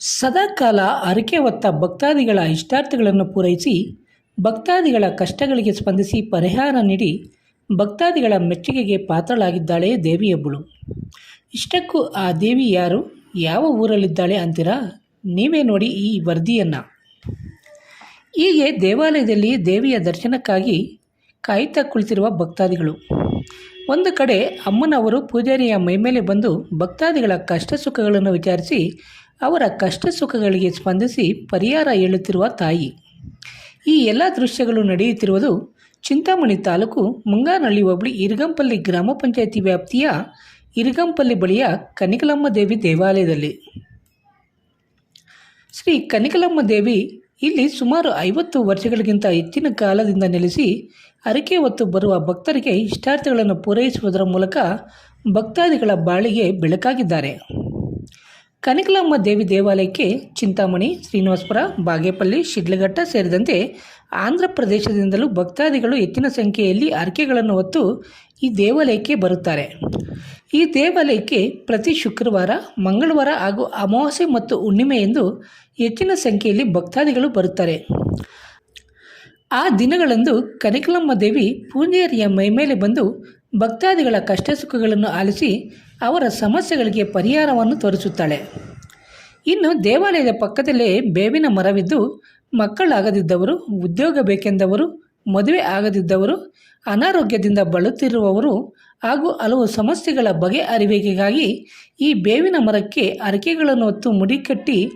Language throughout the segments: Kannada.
ಸದಾಕಾಲ ಹರಕೆ ಹೊತ್ತ ಭಕ್ತಾದಿಗಳ ಇಷ್ಟಾರ್ಥಗಳನ್ನು ಪೂರೈಸಿ, ಭಕ್ತಾದಿಗಳ ಕಷ್ಟಗಳಿಗೆ ಸ್ಪಂದಿಸಿ ಪರಿಹಾರ ನೀಡಿ ಭಕ್ತಾದಿಗಳ ಮೆಚ್ಚುಗೆಗೆ ಪಾತ್ರಳಾಗಿದ್ದಾಳೆ ದೇವಿಯೊಬ್ಬಳು. ಇಷ್ಟಕ್ಕೂ ಆ ದೇವಿ ಯಾರು? ಯಾವ ಊರಲ್ಲಿದ್ದಾಳೆ ಅಂತೀರಾ? ನೀವೇ ನೋಡಿ ಈ ವರದಿಯನ್ನು. ಹೀಗೆ ದೇವಾಲಯದಲ್ಲಿ ದೇವಿಯ ದರ್ಶನಕ್ಕಾಗಿ ಕಾಯುತ್ತಾ ಕುಳಿತಿರುವ ಭಕ್ತಾದಿಗಳು. ಒಂದು ಕಡೆ ಅಮ್ಮನವರು ಪೂಜಾರಿಯ ಮೈಮೇಲೆ ಬಂದು ಭಕ್ತಾದಿಗಳ ಕಷ್ಟ ಸುಖಗಳನ್ನು ವಿಚಾರಿಸಿ, ಅವರ ಕಷ್ಟ ಸುಖಗಳಿಗೆ ಸ್ಪಂದಿಸಿ ಪರಿಹಾರ ಹೇಳುತ್ತಿರುವ ತಾಯಿ. ಈ ಎಲ್ಲ ದೃಶ್ಯಗಳು ನಡೆಯುತ್ತಿರುವುದು ಚಿಂತಾಮಣಿ ತಾಲೂಕು ಮುಂಗಾನಹಳ್ಳಿ ಹೋಬಳಿ ಇರಗಂಪಲ್ಲಿ ಗ್ರಾಮ ಪಂಚಾಯಿತಿ ವ್ಯಾಪ್ತಿಯ ಇರಗಂಪಲ್ಲಿ ಬಳಿಯ ಕನಿಕಲಮ್ಮ ದೇವಿ ದೇವಾಲಯದಲ್ಲಿ. ಶ್ರೀ ಕನಿಕಲಮ್ಮ ದೇವಿ ಇಲ್ಲಿ ಸುಮಾರು ಐವತ್ತು ವರ್ಷಗಳಿಗಿಂತ ಹೆಚ್ಚಿನ ಕಾಲದಿಂದ ನೆಲೆಸಿ ಹರಕೆ ಹೊತ್ತು ಬರುವ ಭಕ್ತರಿಗೆ ಇಷ್ಟಾರ್ಥಗಳನ್ನು ಪೂರೈಸುವುದರ ಮೂಲಕ ಭಕ್ತಾದಿಗಳ ಬಾಳಿಗೆ ಬೆಳಕಾಗಿದ್ದಾರೆ. ಕನಕಲಮ್ಮ ದೇವಿ ದೇವಾಲಯಕ್ಕೆ ಚಿಂತಾಮಣಿ, ಶ್ರೀನಿವಾಸಪುರ, ಬಾಗೇಪಲ್ಲಿ, ಶಿಡ್ಲಘಟ್ಟ ಸೇರಿದಂತೆ ಆಂಧ್ರ ಪ್ರದೇಶದಿಂದಲೂ ಭಕ್ತಾದಿಗಳು ಹೆಚ್ಚಿನ ಸಂಖ್ಯೆಯಲ್ಲಿ ಅರ್ಕೆಗಳನ್ನು ಹೊತ್ತು ಈ ದೇವಾಲಯಕ್ಕೆ ಬರುತ್ತಾರೆ. ಈ ದೇವಾಲಯಕ್ಕೆ ಪ್ರತಿ ಶುಕ್ರವಾರ, ಮಂಗಳವಾರ ಹಾಗೂ ಅಮಾವಾಸ್ಯೆ ಮತ್ತು ಹುಣ್ಣಿಮೆ ಎಂದು ಹೆಚ್ಚಿನ ಸಂಖ್ಯೆಯಲ್ಲಿ ಭಕ್ತಾದಿಗಳು ಬರುತ್ತಾರೆ. ಆ ದಿನಗಳಂದು ಕನಕಲಮ್ಮ ದೇವಿ ಪೂಜಾರಿಯ ಮೈಮೇಲೆ ಬಂದು ಭಕ್ತಾದಿಗಳ ಕಷ್ಟ ಸುಖಗಳನ್ನು ಆಲಿಸಿ ಅವರ ಸಮಸ್ಯೆಗಳಿಗೆ ಪರಿಹಾರವನ್ನು ತೋರಿಸುತ್ತಾಳೆ. ಇನ್ನು ದೇವಾಲಯದ ಪಕ್ಕದಲ್ಲೇ ಬೇವಿನ ಮರವಿದ್ದು, ಮಕ್ಕಳಾಗದಿದ್ದವರು, ಉದ್ಯೋಗ ಬೇಕೆಂದವರು, ಮದುವೆ ಆಗದಿದ್ದವರು, ಅನಾರೋಗ್ಯದಿಂದ ಬಳುತ್ತಿರುವವರು ಹಾಗೂ ಹಲವು ಸಮಸ್ಯೆಗಳ ಬಗೆಹರಿವಿಕೆಗಾಗಿ ಈ ಬೇವಿನ ಮರಕ್ಕೆ ಅರಕೆಗಳನ್ನು ಹೊತ್ತು ಮುಡಿಕಟ್ಟಿ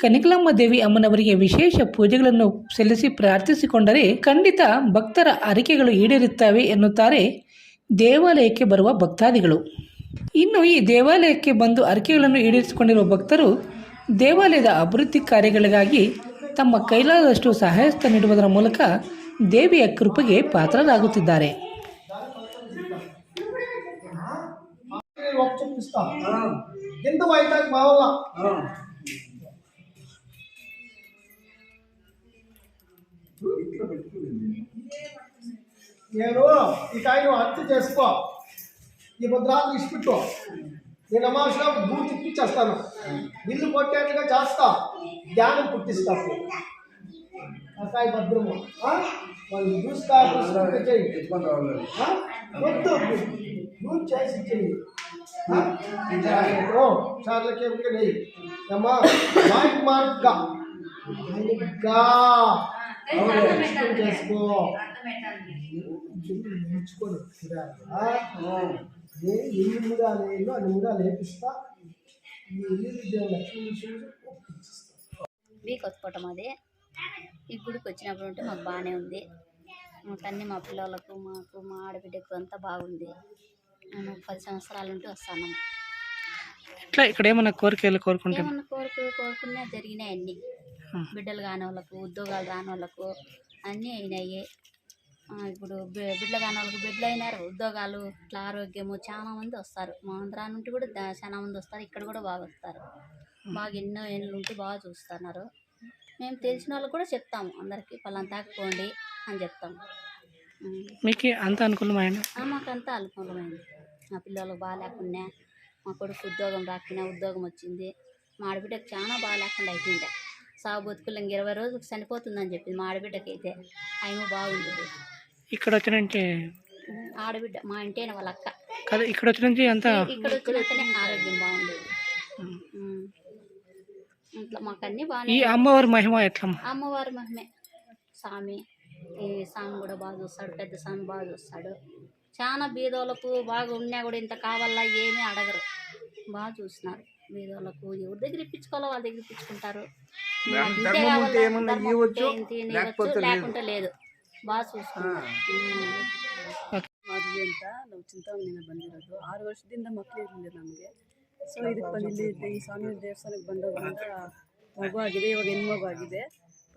ಕನಿಕಲಮ್ಮ ದೇವಿ ಅಮ್ಮನವರಿಗೆ ವಿಶೇಷ ಪೂಜೆಗಳನ್ನು ಸಲ್ಲಿಸಿ ಪ್ರಾರ್ಥಿಸಿಕೊಂಡರೆ ಖಂಡಿತ ಭಕ್ತರ ಅರಿಕೆಗಳು ಈಡೇರುತ್ತವೆ ಎನ್ನುತ್ತಾರೆ ದೇವಾಲಯಕ್ಕೆ ಬರುವ ಭಕ್ತಾದಿಗಳು. ಇನ್ನು ಈ ದೇವಾಲಯಕ್ಕೆ ಬಂದು ಅರಿಕೆಗಳನ್ನು ಈಡೇರಿಸಿಕೊಂಡಿರುವ ಭಕ್ತರು ದೇವಾಲಯದ ಅಭಿವೃದ್ಧಿ ಕಾರ್ಯಗಳಿಗಾಗಿ ತಮ್ಮ ಕೈಲಾದಷ್ಟು ಸಹಾಯಸ್ತ ನೀಡುವುದರ ಮೂಲಕ ದೇವಿಯ ಕೃಪೆಗೆ ಪಾತ್ರರಾಗುತ್ತಿದ್ದಾರೆ నేను ఒక చూపిస్తా ఎందుకు అయితే బావల్లా నేను ఈ కాయను హత్య చేసుకో ఈ ముద్రాలు ఇష్టపెట్టు నేను నమాజ్లో భూ తిప్పించేస్తాను ఇల్లు కొట్టేట్లుగా చేస్తా. ధ్యానం పుట్టిస్తాను అసాయి భద్రము. వాళ్ళు చూస్తా వద్దు నువ్వు చేసి ఇచ్చేయి చేసుకో. నేర్చుకోను. ఏ ముడాలు వేపిస్తా ఈ లక్ష్మీ కొత్తకోట మాది ఈ గుడికి వచ్చినప్పుడు ఉంటే మాకు బాగానే ఉంది. మాకు అన్ని మా పిల్లలకు మాకు మా ఆడబిడ్డకు అంతా బాగుంది. మేము పది సంవత్సరాల నుండి వస్తున్నాం ఇట్లా ఇక్కడ ఏమైనా కోరికలు కోరుకుంటే? ఏమన్నా కోరిక కోరుకున్నా జరిగినాయి అన్నీ. బిడ్డలు కాని వాళ్ళకు ఉద్యోగాలు రాని వాళ్ళకు అన్నీ అయినాయి. ఇప్పుడు బిడ్డలు కాని వాళ్ళకు బిడ్డలు అయినారు ఉద్యోగాలు ఇట్లా ఆరోగ్యము చాలా మంది వస్తారు. మా ఆంధ్రా నుండి కూడా చాలా మంది వస్తారు. ఇక్కడ కూడా బాగా వస్తారు. బాగా ఎన్నో ఏళ్ళు ఉంటే బాగా చూస్తున్నారు. మేము తెలిసిన వాళ్ళకి కూడా చెప్తాము అందరికీ పలాంతాకి పోండి అని చెప్తాము. మీకు అంత అనుకూలమైన ఆ, మాకంతా అనుకూలమైంది. మా పిల్లలకు బాగా లేకుండా మా కొడుకు ఉద్యోగం రాకుండా ఉద్యోగం వచ్చింది. మా ఆడబిడ్డకు చాలా బాగా లేకుండా అయిపోయింది. సాగు బతుకులు ఇంక ఇరవై రోజులకు చనిపోతుందని చెప్పింది మా ఆడబిడ్డకి అయితే ఆయన బాగుంది. ఇక్కడ వచ్చినంటే ఆడబిడ్డ మా ఇంటేనే వాళ్ళ అక్క. కదా ఇక్కడ వచ్చినంటే అంతా ఇక్కడ వచ్చినాకనే ఆరోగ్యం బాగుండేది. ఇట్లా మాకు అన్నీ ఈ బాగానే అమ్మవారి మహిమ ఎట్లమ్మా? అమ్మవారి మహిమే. స్వామి ఈ స్వామి కూడా బాగా చూస్తాడు పెద్ద స్వామి బాగా చూస్తాడు. చాలా బీదోళ్ళకు బాగా ఉన్నా కూడా ఇంత కావాలా ఏమీ అడగరు. బాగా చూస్తున్నారు బీదోళ్ళకు. ఎవరి దగ్గర ఇప్పించుకోవాలో వాళ్ళ దగ్గర ఇప్పించుకుంటారు. లేకుంటే లేదు. ಬಾಳ್ ಸೂಸ್ಕೊಂಡು ಮದುವೆ ಅಂತ ನಾವು ಚಿಂತಾಮಣಿಯಿಂದ ಬಂದಿರೋದು. ಆರು ವರ್ಷದಿಂದ ಮಕ್ಕಳು ಇರಲಿಲ್ಲ ನಮಗೆ. ಸೊ ಇದಕ್ಕೆ ಬಂದಿಲ್ಲಿ ಈ ಸ್ವಾಮಿ ದೇವಸ್ಥಾನಕ್ಕೆ ಬಂದಾಗ ಮಗು ಆಗಿದೆ ಇವಾಗ ಹೆಣ್ಮಗು ಆಗಿದೆ.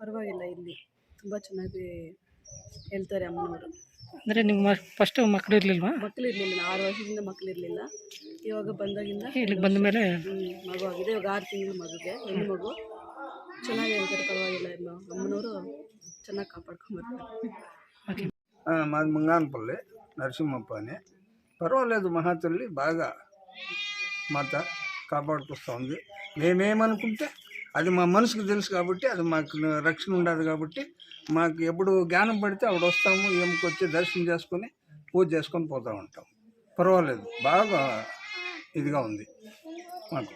ಪರವಾಗಿಲ್ಲ ಇಲ್ಲಿ. ತುಂಬ ಚೆನ್ನಾಗಿ ಹೇಳ್ತಾರೆ ಅಮ್ಮನವರು. ಅಂದರೆ ನಿಮ್ಗೆ ಫಸ್ಟು ಮಕ್ಕಳು ಇರಲಿಲ್ವಾ? ಮಕ್ಕಳು ಇರಲಿಲ್ಲ. ಆರು ವರ್ಷದಿಂದ ಮಕ್ಕಳು ಇರಲಿಲ್ಲ. ಇವಾಗ ಬಂದಾಗಿಂದ ಇಲ್ಲಿಗೆ ಬಂದ ಮೇಲೆ ಮಗು ಆಗಿದೆ. ಇವಾಗ ಆರು ತಿಂಗಳು ಮಗುಗೆ ಹೆಣ್ಣು ಮಗು ಚೆನ್ನಾಗಿ ಹೇಳ್ತಾರೆ ಪರವಾಗಿಲ್ಲ ಇನ್ನು ಅಮ್ಮನವರು ಚೆನ್ನಾಗಿ ಕಾಪಾಡ್ಕೊಂಬರ್ತಾರೆ ఓకే ఆ, మాది ముంగానపల్లి నరసింహప్ప అని పర్వాలేదు మహాతల్లి బాగా మాత కాపాడుకొస్తూ ఉంది మేమేమనుకుంటే అది మా మనసుకు తెలుసు కాబట్టి అది మాకు రక్షణ ఉండదు కాబట్టి మాకు ఎప్పుడు జ్ఞానం పడితే అప్పుడు వస్తాము ఏమికి వచ్చి దర్శనం చేసుకొని పూజ చేసుకొని పోతూ ఉంటాం పర్వాలేదు బాగా ఇదిగా ఉంది మాకు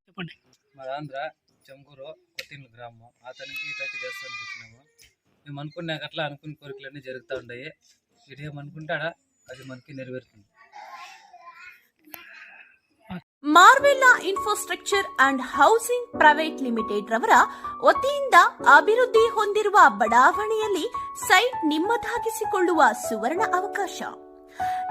చెప్పండి మాది ఆంధ్ర చెంగూరు కొత్తిండ్ల గ్రామం అతనికి ఇతనికి చేస్తానికి వచ్చినాము మేము అనుకున్నాక అట్లా అనుకున్న కోరికలన్నీ జరుగుతూ ఉన్నాయి ఇటు ఏమనుకుంటాడా అది మనకి నెరవేరుతుంది Marvella infrastructure and housing private limited ರವರ ವತಿಯಿಂದ ಅಭಿವೃದ್ಧಿ ಹೊಂದಿರುವ ಬಡಾವಣೆಯಲ್ಲಿ ಸೈಟ್ ನಿಮ್ಮದಾಗಿಸಿಕೊಳ್ಳುವ ಸುವರ್ಣ ಅವಕಾಶ